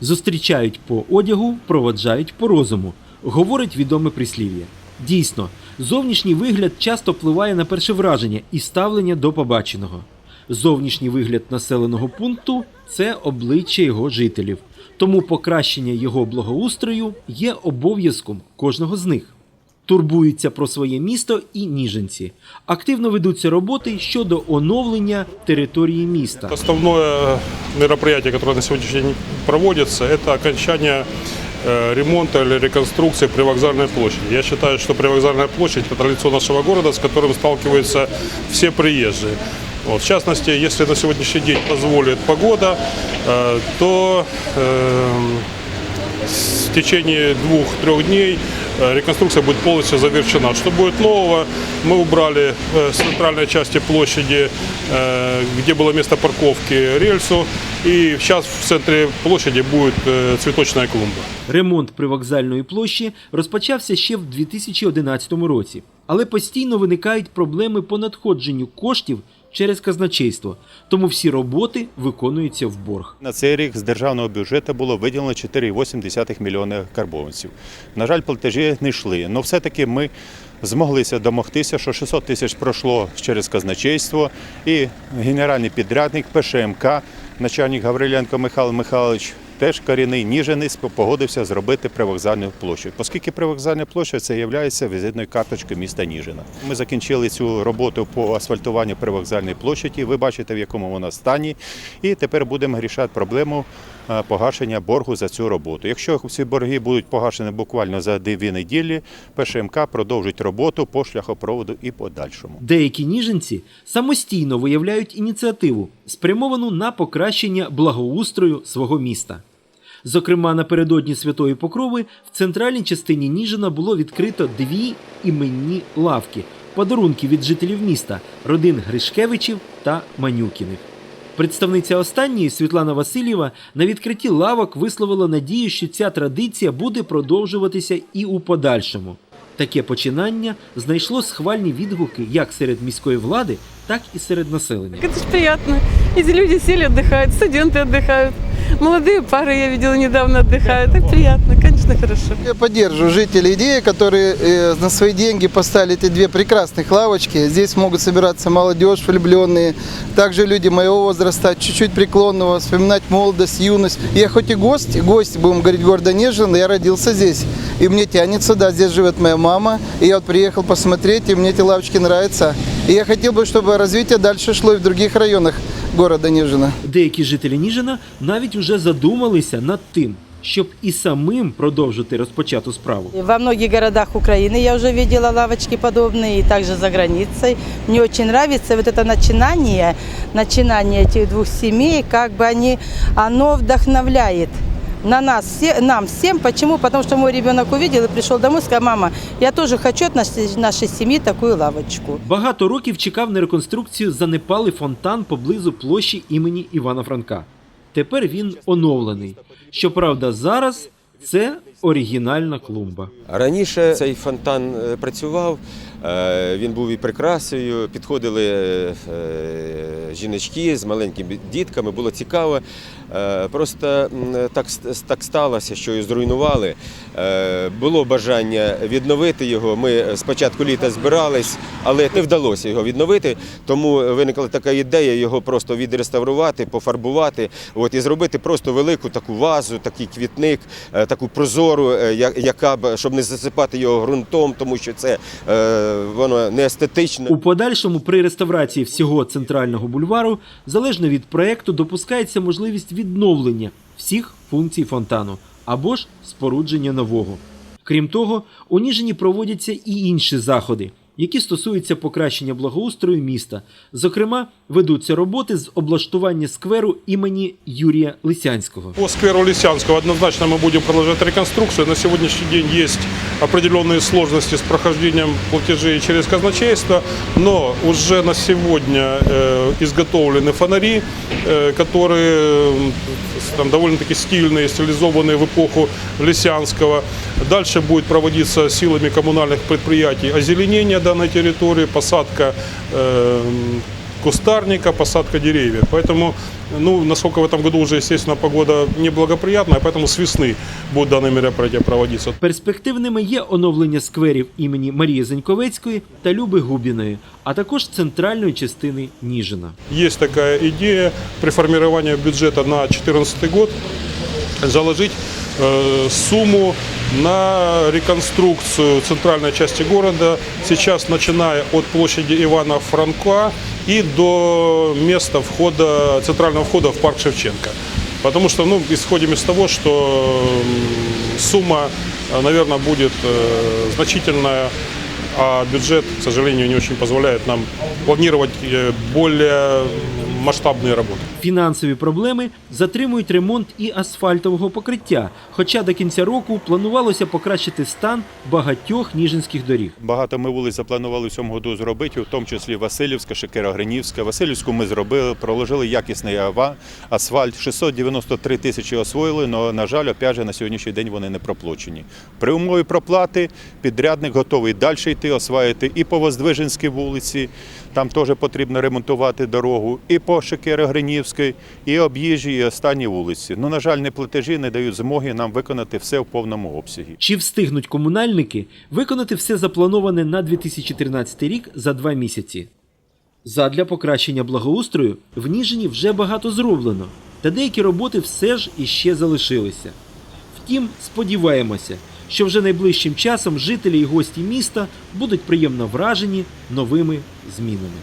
Зустрічають по одягу, проводжають по розуму, говорить відоме прислів'я. Дійсно, зовнішній вигляд часто впливає на перше враження і ставлення до побаченого. Зовнішній вигляд населеного пункту це обличчя його жителів, тому покращення його благоустрою є обов'язком кожного з них. Турбуються про своє місто і ніженці. Активно ведуться роботи щодо оновлення території міста. Основное мероприятие, которое на сегодняшний день проводится, это окончание э, ремонта или реконструкции привокзальной площади. Я считаю, что привокзальная площадь – это лицо нашего города, с которым сталкиваются все приезжие. Вот, в частности, если на сегодняшний день позволит погода, э, то э, в течение двух-трех дней э, реконструкция будет полностью завершена. Что будет нового, мы убрали э, с центральной части площади, э, где было место парковки, рельсу. И сейчас в центре площади будет э, цветочная клумба. Ремонт привокзальної площі розпочався ще в 2011 році, але постійно виникають проблеми по надходженню коштів через казначейство, тому всі роботи виконуються в борг. На цей рік з державного бюджету було виділено 4,8 мільйони карбованців. На жаль, платежі не йшли. але все-таки ми змоглися домогтися, що 600 тисяч пройшло через казначейство і генеральний підрядник ПШМК, начальник Гавриленко Михайло Михайлович, теж корінний ніженець погодився зробити привокзальну площу. Оскільки привокзальна площа це є візитною карточкою міста Ніжина. Ми закінчили цю роботу по асфальтуванню привокзальної площаді. Ви бачите, в якому вона стані. І тепер будемо рішати проблему е, погашення боргу за цю роботу. Якщо ці борги будуть погашені буквально за дві неділі, ПШМК продовжить роботу по шляхопроводу і подальшому. Деякі ніженці самостійно виявляють ініціативу, спрямовану на покращення благоустрою свого міста. Зокрема, напередодні Святої Покрови в центральній частині Ніжина було відкрито дві іменні лавки, подарунки від жителів міста, родин Гришкевичів та Манюкіних. Представниця останньої Світлана Васильєва на відкритті лавок висловила надію, що ця традиція буде продовжуватися і у подальшому. Таке починання знайшло схвальні відгуки як серед міської влади, так і серед населення. Это же приятно. Эти люди сели, отдыхают, студенты отдыхают. Молодые пары, я видела, недавно отдыхают. Так приятно, конечно, хорошо. Я поддерживаю жителей идеи, которые э, на свои деньги поставили эти две прекрасных лавочки. Здесь могут собираться молодежь, влюбленные, также люди моего возраста, чуть-чуть преклонного, вспоминать молодость, юность. Я хоть и гость, гость, будем говорить, города Нежин, но я родился здесь. И мне тянет сюда, здесь живет моя мама. И я вот приехал посмотреть, и мне эти лавочки нравятся. И я хотел бы, чтобы развитие дальше шло и в других районах города Нежина. Деякі жителі Ніжина навіть уже задумалися над тим, щоб і самим продовжити розпочату справу. Во многих городах Украины я уже видела лавочки подобные, и также за границей. Мне очень нравится вот это начинание, начинание этих двух семей, как бы они, оно вдохновляет на нас, все, нам всем. Почему? Потому что мой ребенок увидел и пришел домой и сказал, мама, я тоже хочу от нашей, нашей семьи такую лавочку. Багато років чекав на реконструкцію занепалий фонтан поблизу площі імені Івана Франка. Тепер він оновлений. Щоправда, зараз це оригінальна клумба. Раніше цей фонтан е, працював, він був і прикрасою, підходили е, жіночки з маленькими дітками, було цікаво. Е, Просто так, так сталося, що його зруйнували. Е, Було бажання відновити його. Ми спочатку літа збирались, але не вдалося його відновити. Тому виникла така ідея його просто відреставрувати, пофарбувати от, і зробити просто велику таку вазу, такий квітник, е, таку прозору, е, яка б, щоб не засипати його ґрунтом, тому що це е, воно не естетичне. У подальшому при реставрації всього центрального бульвару, залежно від проекту, допускається можливість відновлення всіх функцій фонтану або ж спорудження нового. Крім того, у Ніжині проводяться і інші заходи, які стосуються покращення благоустрою міста. Зокрема, ведуться роботи з облаштування скверу імені Юрія Лисянського. По скверу Лисянского однозначно мы будем продолжать реконструкцию. На сегодняшний день есть определенные сложности с прохождением платежей через казначейство, но уже на сегодня э, изготовлены фонари, э, которые э, там довольно-таки стильные, стилизованные в эпоху Лисянского. Дальше будет проводиться силами коммунальных предприятий озеленение данной территории, посадка э, кустарника, посадка деревьев. Поэтому, ну, насколько в этом году уже, естественно, погода неблагоприятная, поэтому с весны будут данные мероприятия проводиться. Перспективними є оновлення скверів імені Марії Заньковецької та Люби Губіної, а також центральної частини Ніжина. Есть такая идея при формировании бюджета на 2014 год заложить э, сумму на реконструкцию центральной части города, сейчас начиная от площади Ивана Франка и до места входа, центрального входа в парк Шевченко. Потому что, ну, исходим из того, что сумма, наверное, будет э, значительная, а бюджет, к сожалению, не очень позволяет нам планировать э, более масштабные работы. Фінансові проблеми затримують ремонт і асфальтового покриття, хоча до кінця року планувалося покращити стан багатьох ніжинських доріг. Багато ми вулиць запланували в цьому году зробити, в тому числі Васильівська, Шекера-Гринівська. Васильівську ми зробили, проложили якісний ава, асфальт. 693 тисячі освоїли, але, на жаль, опять же, на сьогоднішній день вони не проплачені. При умові проплати підрядник готовий далі йти, осваювати і по Воздвиженській вулиці, там теж потрібно ремонтувати дорогу, і по Шекера-Гринівській, і об'їжджі, і останні вулиці. Ну, на жаль, не платежі не дають змоги нам виконати все в повному обсязі. Чи встигнуть комунальники виконати все заплановане на 2013 рік за два місяці? Задля покращення благоустрою в Ніжині вже багато зроблено, та деякі роботи все ж іще залишилися. Втім, сподіваємося, що вже найближчим часом жителі і гості міста будуть приємно вражені новими змінами.